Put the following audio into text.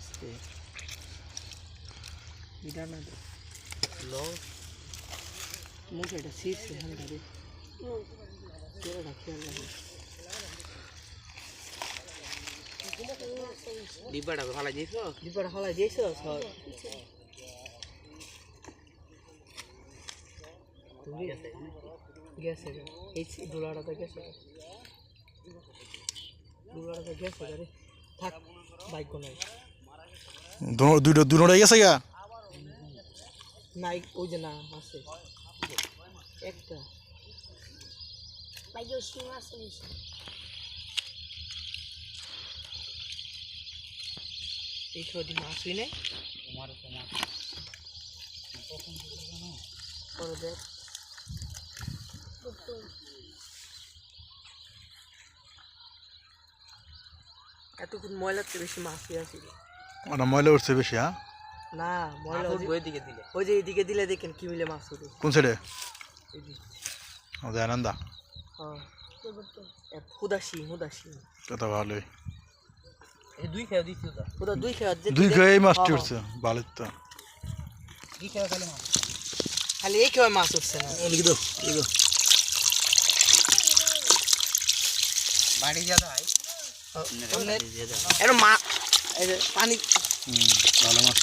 আস্তে এটা না দে লো মুখে এটা শীর্ষে হ্যাঁ ধরে কেরাটা খেয়াল রাখি ডিব্বাটা ফালাই দিয়েছ? ডিব্বাটা ফালাই দিয়েছ? সর। তুমি গেছে? এই ডোলাটা তো গেছে ডোলাটা তো গেছে থাক বাইক নাই দুটো দুটোটাই গেছে গা? নাই ওই যে না আছে। একটা। আছে এই দেখ। এতক্ষণ ময়লাতে বেশি মাছই আসিল ওটা ময়লা উঠছে বেশি হ্যাঁ? না ময়লা ওই দিকে দিলে। ওই যে এইদিকে দিলে দেখেন কি মিলে মাছ উঠে কোন সাইডে ও দয়ানন্দা হ্যাঁ। হুদাসি হুদাসি কথা ভালোই। দুই খেয়ে দিচ্ছি ওটা। ওটা দুই খেয়ে দুই খেয়ে মাছটি উঠছে ভালো তো। দুই খেয়ে খালি মাছ? খালি এই খেয়ে মাছ উঠছে না। লিখে দাও লিখে বাড়ি যা ভাই। এর মা এই যে পানি ভালো মাছ।